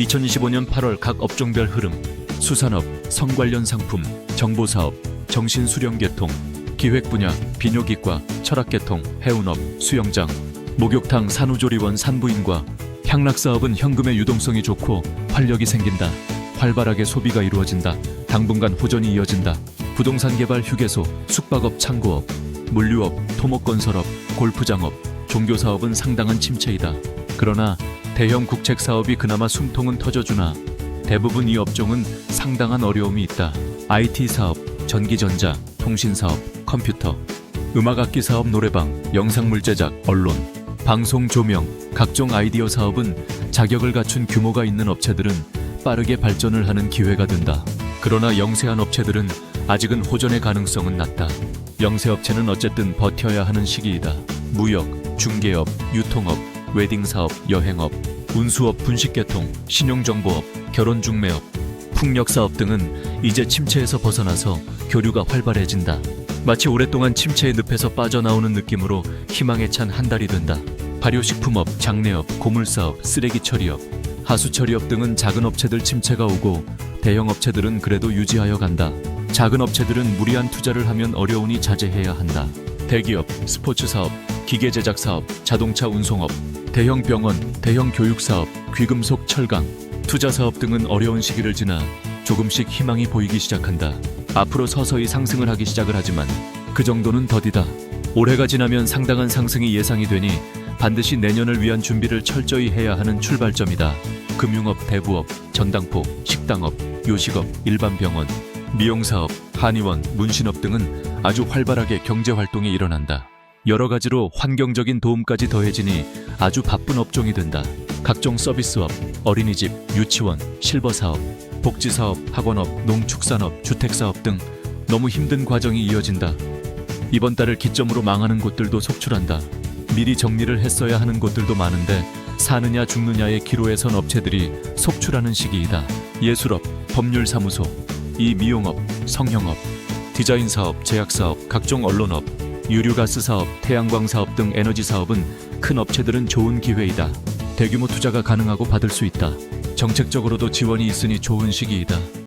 2025년 8월 각 업종별 흐름, 수산업, 성 관련 상품, 정보사업, 정신수련계통, 기획분야, 비뇨기과, 철학계통, 해운업, 수영장, 목욕탕, 산후조리원, 산부인과, 향락사업은 현금의 유동성이 좋고 활력이 생긴다. 활발하게 소비가 이루어진다. 당분간 호전이 이어진다. 부동산 개발 휴게소, 숙박업 창고업, 물류업, 토목건설업, 골프장업, 종교사업은 상당한 침체이다. 그러나 대형 국책 사업이 그나마 숨통은 터져주나 대부분 이 업종은 상당한 어려움이 있다. IT 사업, 전기전자, 통신사업, 컴퓨터, 음악악기 사업, 노래방, 영상물 제작, 언론, 방송 조명, 각종 아이디어 사업은 자격을 갖춘 규모가 있는 업체들은 빠르게 발전을 하는 기회가 된다. 그러나 영세한 업체들은 아직은 호전의 가능성은 낮다. 영세 업체는 어쨌든 버텨야 하는 시기이다. 무역, 중개업, 유통업, 웨딩 사업, 여행업, 운수업, 분식계통, 신용정보업, 결혼중매업, 풍력사업 등은 이제 침체에서 벗어나서 교류가 활발해진다. 마치 오랫동안 침체의 늪에서 빠져나오는 느낌으로 희망에 찬 한 달이 된다. 발효식품업, 장례업, 고물사업, 쓰레기 처리업, 하수 처리업 등은 작은 업체들 침체가 오고 대형 업체들은 그래도 유지하여 간다. 작은 업체들은 무리한 투자를 하면 어려우니 자제해야 한다. 대기업, 스포츠 사업, 기계 제작 사업, 자동차 운송업, 대형 병원, 대형 교육 사업, 귀금속 철강, 투자 사업 등은 어려운 시기를 지나 조금씩 희망이 보이기 시작한다. 앞으로 서서히 상승을 하기 시작을 하지만 그 정도는 더디다. 올해가 지나면 상당한 상승이 예상이 되니 반드시 내년을 위한 준비를 철저히 해야 하는 출발점이다. 금융업, 대부업, 전당포, 식당업, 요식업, 일반 병원, 미용사업, 한의원, 문신업 등은 아주 활발하게 경제 활동이 일어난다. 여러 가지로 환경적인 도움까지 더해지니 아주 바쁜 업종이 된다. 각종 서비스업, 어린이집, 유치원, 실버사업, 복지사업, 학원업, 농축산업, 주택사업 등 너무 힘든 과정이 이어진다. 이번 달을 기점으로 망하는 곳들도 속출한다. 미리 정리를 했어야 하는 곳들도 많은데 사느냐 죽느냐의 기로에 선 업체들이 속출하는 시기이다. 예술업, 법률사무소, 이 미용업, 성형업, 디자인 사업, 제약 사업, 각종 언론업, 유류가스 사업, 태양광 사업 등 에너지 사업은 큰 업체들은 좋은 기회이다. 대규모 투자가 가능하고 받을 수 있다. 정책적으로도 지원이 있으니 좋은 시기이다.